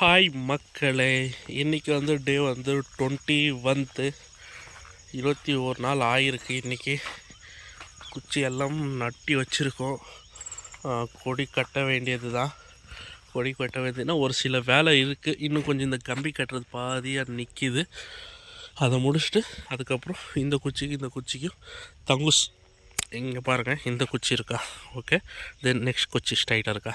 Hi மக்களே. இன்றைக்கி வந்து டே வந்து டுவெண்ட்டி ஒன்த்து இருபத்தி ஒரு நாள் ஆயிருக்கு இன்றைக்கி குச்சி எல்லாம் நட்டி வச்சுருக்கோம். கொடி கட்ட வேண்டியது தான் கொடி கட்ட வேண்டியதுன்னா ஒரு சில வேலை இருக்குது இன்னும் கொஞ்சம் இந்த கம்பி கட்டுறது பாதியாக நிற்கிது அதை முடிச்சுட்டு அதுக்கப்புறம் இந்த குச்சிக்கு இந்த குச்சிக்கும் தங்குஸ் இங்கே பாருங்கள் இந்த குச்சி இருக்கா? ஓகே தென் நெக்ஸ்ட் குச்சி ஸ்ட்ரைட்டாக இருக்கா?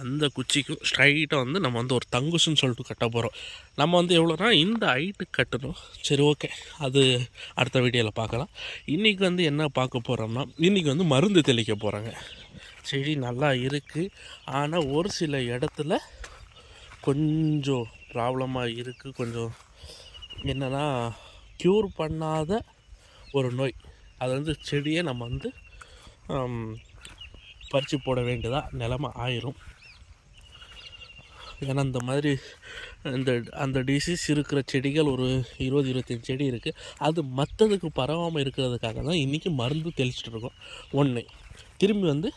அந்த குச்சிக்கும் ஸ்ட்ரைட்டாக வந்து நம்ம வந்து ஒரு தங்குசுன்னு சொல்லிட்டு கட்ட போகிறோம் நம்ம வந்து எவ்வளோனா இந்த ஹைட்டுக்கு கட்டணும். சரி ஓகே அது அடுத்த வீடியோவில் பார்க்கலாம். இன்றைக்கி வந்து என்ன பார்க்க போகிறோம்னா இன்றைக்கி வந்து மருந்து தெளிக்க போகிறாங்க செடி நல்லா இருக்குது ஆனால் ஒரு சில இடத்துல கொஞ்சம் ப்ராப்ளமாக இருக்குது கொஞ்சம் என்னென்னா க்யூர் பண்ணாத ஒரு நோய். அது வந்து செடியை நம்ம வந்து பறித்து போட வேண்டியதாக நிலமை ஆயிரும். ஏன்னா இந்த மாதிரி இந்த அந்த டிசீஸ் இருக்கிற செடிகள் ஒரு இருபது இருபத்தஞ்சி செடி இருக்குது அது மற்றதுக்கு பரவாமல் இருக்கிறதுக்காக தான் இன்றைக்கி மருந்து தெளிச்சிட்டு இருக்கோம். ஒன்று திரும்பி வந்து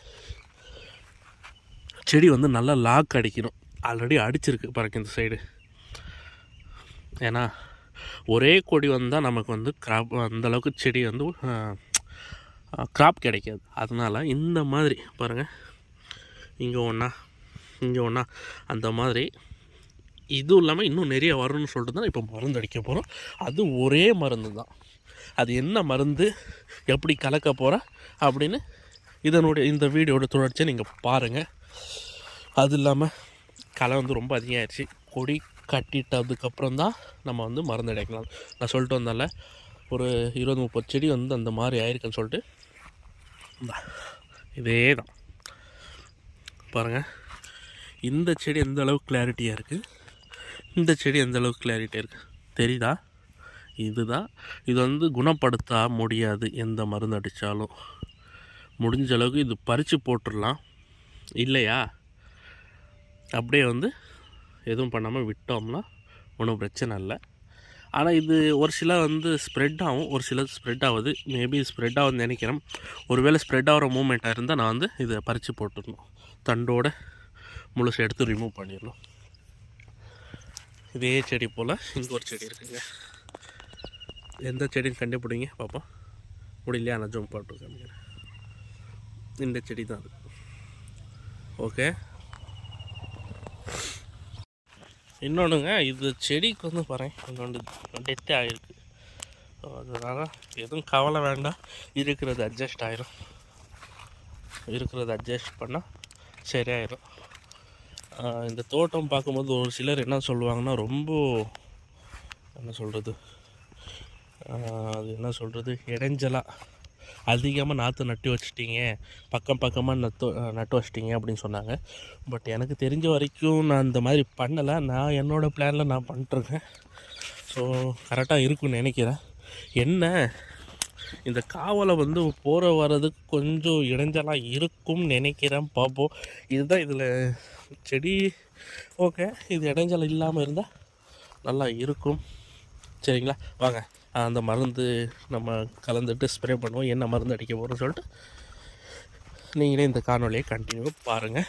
செடி வந்து நல்லா லாக் அடிக்கணும். ஆல்ரெடி அடிச்சிருக்கு பாருங்க இந்த சைடு ஏன்னா ஒரே கொடி வந்தால் நமக்கு வந்து கிராப் அந்தளவுக்கு செடி வந்து கிராப் கிடைக்காது. அதனால் இந்த மாதிரி பாருங்கள் இங்கே ஒன்றா இங்கே ஒன்றா அந்த மாதிரி. இதுவும் இல்லாமல் இன்னும் நிறைய வரும்னு சொல்லிட்டு தான் இப்போ மருந்து அடிக்க போகிறோம் அது ஒரே மருந்து தான். அது என்ன மருந்து எப்படி கலக்க போகிற அப்படின்னு இதனுடைய இந்த வீடியோட தொடர்ச்சியை நீங்கள் பாருங்கள் அது இல்லாமல் களை வந்து ரொம்ப அதிகமாகிடுச்சு கொடி கட்டிட்டதுக்கப்புறம் தான் நம்ம வந்து மருந்து அடைக்கலாம் நான் சொல்லிட்டு வந்தால ஒரு இருபது முப்பது செடி வந்து அந்த மாதிரி ஆயிருக்குன்னு சொல்லிட்டு. இதே தான் பாருங்கள் இந்த செடி எந்த அளவுக்கு கிளாரிட்டியாக இருக்குது இந்த செடி எந்த அளவுக்கு கிளாரிட்டியாக இருக்குது தெரியுதா? இதுதான் இது வந்து குணப்படுத்த முடியாது எந்த மருந்து அடித்தாலும் முடிஞ்ச அளவுக்கு இது பறித்து போட்டுடலாம். இல்லையா? அப்படியே வந்து எதுவும் பண்ணாமல் விட்டோம்னா ஒன்றும் பிரச்சனை இல்லை. ஆனால் இது ஒரு சில வந்து ஸ்ப்ரெட் ஆகும் ஒரு சில ஸ்ப்ரெட் ஆகுது. மேபி ஸ்ப்ரெட் ஆகுதுன்னு நினைக்கிறேன். ஒருவேளை ஸ்ப்ரெட் ஆகிற மூமெண்ட்டாக இருந்தால் நான் வந்து இதை பறித்து போட்டுடணும். தண்டோட முழுசு எடுத்து ரிமூவ் பண்ணிடணும். இதே செடி போல் இங்கே ஒரு செடி இருக்குங்க. எந்த செடின்னு கண்டுபிடிங்க பார்ப்போம் முடியலையா? நான் ஜோம் போட்டுருக்கேன் இந்த செடி தான் அது. ஓகே இன்னொன்றுங்க இது செடிக்கு வந்து பாருங்க இன்னொன்று டெத்தே ஆகிருக்கு ஸோ அதனால் எதுவும் கவலை வேண்டாம். இருக்கிறது அட்ஜஸ்ட் ஆயிரும். இருக்கிறது அட்ஜஸ்ட் பண்ணால் சரியாயிரும். இந்த தோட்டம் பார்க்கும்போது ஒரு சிலர் என்ன சொல்லுவாங்கன்னா ரொம்ப என்ன சொல்கிறது அது என்ன சொல்கிறது இடைஞ்சலாக அதிகமாக நாற்று நட்டு வச்சிட்டிங்க பக்கம் பக்கமாக நட்டு நட்டு வச்சிட்டிங்க அப்படின்னு சொன்னாங்க. பட் எனக்கு தெரிஞ்ச வரைக்கும் நான் இந்த மாதிரி பண்ணலை. நான் என்னோடய பிளானில் நான் பண்ணிட்டுருக்கேன் ஸோ கரெக்டாக இருக்குன்னு நினைக்கிறேன். என்ன? இந்த காவலை வந்து போகிற வர்றதுக்கு கொஞ்சம் இடைஞ்சலாக இருக்கும்னு நினைக்கிறேன். பார்ப்போம் இதுதான் இதில் செடி ஓகே இது இடைஞ்சல் இல்லாமல் இருந்தால் நல்லா இருக்கும். சரிங்களா? வாங்க. அந்த மருந்து நம்ம கலந்துட்டு ஸ்ப்ரே பண்ணுவோம் என்ன மருந்து அடிக்க போகிறோம்னு சொல்லிட்டு நீங்களே இந்த காணொலியை கண்டினியூ பாருங்கள்